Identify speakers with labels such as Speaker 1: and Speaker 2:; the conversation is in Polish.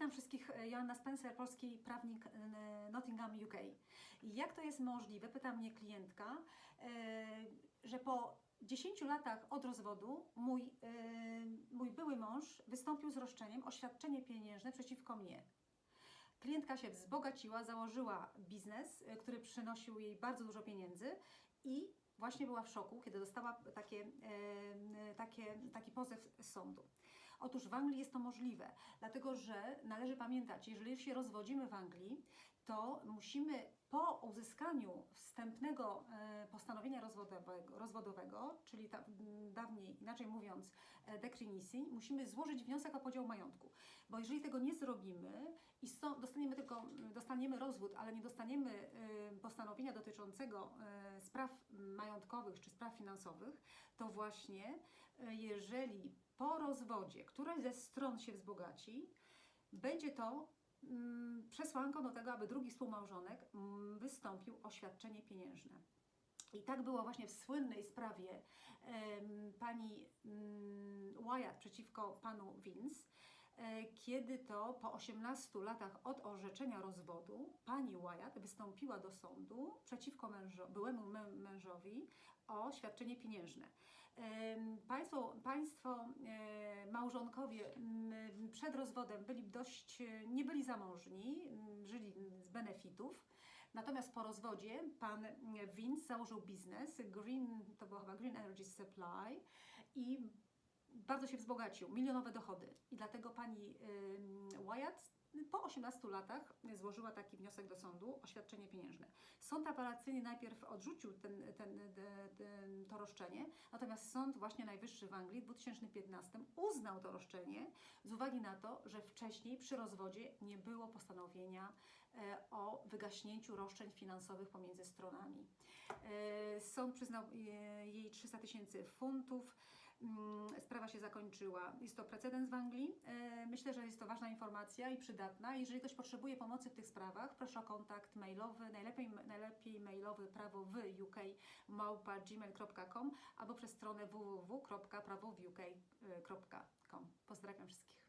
Speaker 1: Witam wszystkich. Joanna Spencer, polski prawnik e, Nottingham, UK. Jak to jest możliwe, pyta mnie klientka, e, że po 10 latach od rozwodu mój, e, mój były mąż wystąpił z roszczeniem o świadczenie pieniężne przeciwko mnie. Klientka się wzbogaciła, założyła biznes, który przynosił jej bardzo dużo pieniędzy i właśnie była w szoku, kiedy dostała takie, e, takie, taki pozew z sądu. Otóż w Anglii jest to możliwe, dlatego że należy pamiętać, jeżeli się rozwodzimy w Anglii, to musimy po uzyskaniu wstępnego e, postanowienia rozwodowego, rozwodowego czyli ta, dawniej, inaczej mówiąc, e, decree musimy złożyć wniosek o podział majątku. Bo jeżeli tego nie zrobimy i so, dostaniemy tylko dostaniemy rozwód, ale nie dostaniemy e, postanowienia dotyczącego spraw majątkowych czy spraw finansowych, to właśnie jeżeli po rozwodzie któraś ze stron się wzbogaci, będzie to mm, przesłanką do tego, aby drugi współmałżonek mm, wystąpił o świadczenie pieniężne. I tak było właśnie w słynnej sprawie em, pani mm, Wyatt przeciwko panu Vince, e, kiedy to po 18 latach od orzeczenia rozwodu pani Wyatt wystąpiła do sądu przeciwko mężo, byłemu mę- mężowi o świadczenie pieniężne. Państwo, państwo e, małżonkowie przed rozwodem byli dość, e, nie byli zamożni, żyli z benefitów. Natomiast po rozwodzie pan Vince założył biznes, Green, to było chyba Green Energy Supply i bardzo się wzbogacił, milionowe dochody. I dlatego pani Wyatt po 18 latach złożyła taki wniosek do sądu o świadczenie pieniężne. Sąd apelacyjny najpierw odrzucił ten, ten, te- ten, to roszczenie, natomiast sąd właśnie najwyższy w Anglii w 2015 uznał to roszczenie z uwagi na to, że wcześniej przy rozwodzie nie było postanowienia e, o wygaśnięciu roszczeń finansowych pomiędzy stronami. E, Sąd przyznał e, jej 300 tysięcy funtów. Mm, Sprawa się zakończyła. Jest to precedens w Anglii. E, Myślę, że jest to ważna informacja i przydatna. Jeżeli ktoś potrzebuje pomocy w tych sprawach, proszę o kontakt mailowy, najlepiej, najlepiej mailowy prawo w UK małpa gmail.com albo przez stronę www.prawowuk.com. Pozdrawiam wszystkich.